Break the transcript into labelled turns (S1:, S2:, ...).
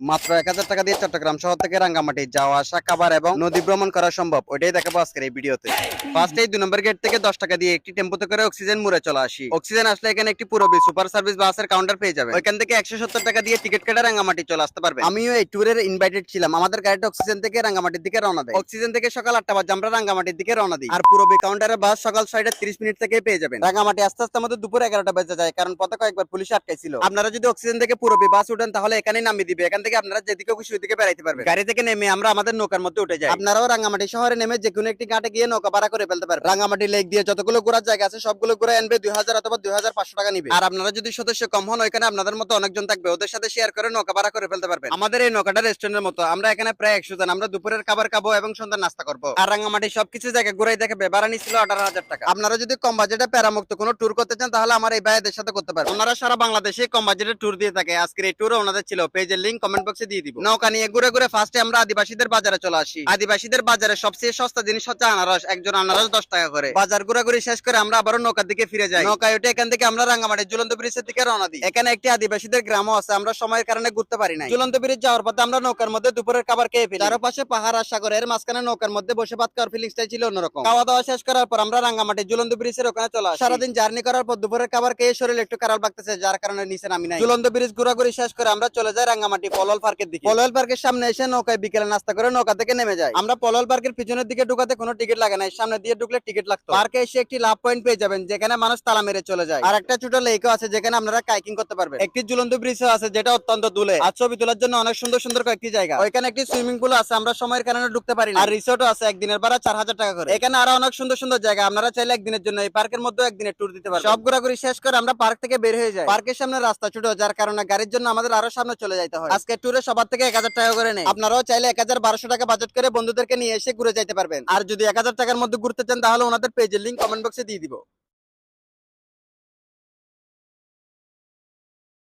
S1: মাত্র এক হাজার টাকা দিয়ে চট্টগ্রাম শহর থেকে রাঙ্গামাটি যাওয়া আসা খাবার এবং নদী ভ্রমণ করা সম্ভব। ওইটাই দেখাবো আজকের এই ভিডিওতে। ফার্স্ট দুই নম্বর গেট থেকে দশ টাকা দিয়ে একটি টেম্পোতে করে অক্সিজেন মুড়ে চলে আসি। অক্সিজেন আসলে এখানে একটি পুরবি সুপার সার্ভিস বাসের কাউন্টার পেয়ে যাবে ওইখান থেকে একশো সত্তর টাকা দিয়ে টিকিট কেটে রাঙ্গামাটি চলে আসতে পারবে আমিও এই ট্যুরের ইনভাইটেড ছিলাম। আমাদের গাড়িটা অক্সিজেন থেকে রাঙ্গামাটির দিকে রওনা দেয়। অক্সিজেন থেকে সকাল আটটা বাজে আমরা রাঙ্গামাটির দিকে রওনা দিই। আর পুরবি কাউন্টারের বাস সকাল ছয়টা তিরিশ মিনিট থেকে পেয়ে যাবেন। রাঙ্গামাটি আস্তে আস্তে আমাদের দুপুর এগারোটা বেজে যায়, কারণ পথে কয়েকবার পুলিশ আটকাইছিল। আপনারা যদি অক্সিজেন থেকে পুরবি বাস উঠেন, তাহলে এখানেই নামিয়ে দিবে। এখান আপনারা যেদিকে খুশি ওইদিকে বেড়াইতে পারবেন। গাড়ি থেকে নেমে আমরা আমাদের নৌকার মধ্যে উঠে যাই। আপনারাও রাঙ্গামাটি শহরে নেমে যে কোনো একটি ঘাটে গিয়ে নৌকা ভাড়া করে ফেলতে পারবেন। রাঙ্গামাটি লেক দিয়ে যতগুলো ঘোরার জায়গা আছে সবগুলো ঘুরে আনবে দুই হাজার অথবা দুই হাজার পাঁচশো টাকা নিবে। আর আপনারা যদি সদস্য কম হন ওইখানে আপনাদের মতো অনেকজন থাকবে। ওদের সাথে শেয়ার করে নৌকা ভাড়া করে ফেলতে পারবেন। আমাদের এই নৌকাটা রেস্টুরেন্টের মতো। আমরা এখানে প্রায় একশো জন। আমরা দুপুরের খাবার খাব এবং সন্ধ্যা নাস্তা করব। আর রাঙ্গামাটি সবকিছু জায়গা ঘুরাই দেখাবে। ভাড়া নিছিল আঠারো হাজার টাকা। আপনারা যদি কম বাজেটে প্যারামুক্ত কোনো ট্যুর করতে চান তাহলে আমার এই ভাইদের সাথে করতে পারেন ওনারা সারা বাংলাদেশে কম বাজেটে ট্যুর দিয়ে থাকে। আজকের এই ট্যুর ওনাদের ছিল। পেজের লিঙ্ক কমেন্ট বক্সে দিয়ে দিব। নৌকা নিয়ে ঘুরে ঘুরে ফার্স্টে আমরা আদিবাসীদের বাজারে চলে আসি। আদিবাসীদের বাজারে সবচেয়ে সস্তা জিনিস হচ্ছে আনারস। একজন আনারস দশ টাকা করে। বাজার ঘুরাঘুরি শেষ করে আমরা আবারও নৌকার দিকে ফিরে যাই। নৌকায় উঠে এখান থেকে আমরা রাঙ্গামাটি ঝুলন্ত ব্রিজের দিকে রওনা দিই। এখানে একটি আদিবাসীদের গ্রামও আছে, আমরা সময়ের কারণে ঘুরতে পারি না ঝুলন্ত ব্রিজ যাওয়ার পথে আমরা নৌকার মধ্যে দুপুরের খাবার খেয়ে ফেলি। চারপাশে পাহাড় আর সাগরের মাঝখানে নৌকার মধ্যে বসে ভাত খাওয়ার ফিলিংসটাই ছিল অন্যরকম। খাওয়া দাওয়া শেষ করার পর আমরা রাঙ্গামাটি ঝুলন্ত ব্রিজের ওখানে চলে আসি। সারাদিন জার্নি করার পর দুপুরের খাবার খেয়ে শরীর একটু খারাপ লাগতেছে যার কারণে নিচে নামি নাই। ঝুলন্ত ব্রিজ ঘোরাঘুরি শেষ করে আমরা চলে যাই রাঙ্গামাটি পলল পার্কের দিকে। পলল পার্কের সামনে এসে নৌকায় বিকেলে নাস্তা করে নৌকা থেকে নেমে যায়। আমরা পলল পার্কের পিছনের দিকে ঢুকাতে কোনো টিকিট লাগে না সামনে দিয়ে ঢুকলে টিকিট লাগতো। পার্কে এসে একটি লাভ পয়েন্ট পেয়ে যাবেন যেখানে মানুষ তালা মেরে চলে যায়। আর একটা ছোট লেকও আছে যেখানে আপনারা কাইকিং করতে পারবেন। একটি ঝুলন্ত ব্রিজও আছে যেটা অত্যন্ত দুলে আর ছবি তোলার জন্য অনেক সুন্দর সুন্দর কয়েকটি জায়গা। ওইখানে একটি সুইমিং পুল আছে আমরা সময়ের কারণে ঢুকতে পারি না আর রিসোর্টও আছে একদিনের ভাড়া চার হাজার টাকা করে। এখানে আরও অনেক সুন্দর সুন্দর জায়গা আপনারা চাইলে একদিনের জন্য এই পার্কের মধ্যে একদিনের ট্যুর দিতে পারেন সব ঘোরাঘুরি শেষ করে আমরা পার্ক থেকে বের হয়ে যাই। পার্কের সামনে রাস্তা ছোট যার কারণে গাড়ির জন্য আমাদের আরও সামনে চলে যাইতে হয়। আজকে ট্যুরে সবার থেকে এক হাজার টাকা করে নেই আপনারাও চাইলে এক হাজার বারোশো টাকা বাজেট করে বন্ধুদেরকে নিয়ে এসে ঘুরে যাইতে পারবেন। আর যদি এক হাজার টাকার মধ্যে ঘুরতে চান, তাহলে ওনাদের পেজের লিঙ্ক কমেন্ট বক্সে দিয়ে দিব।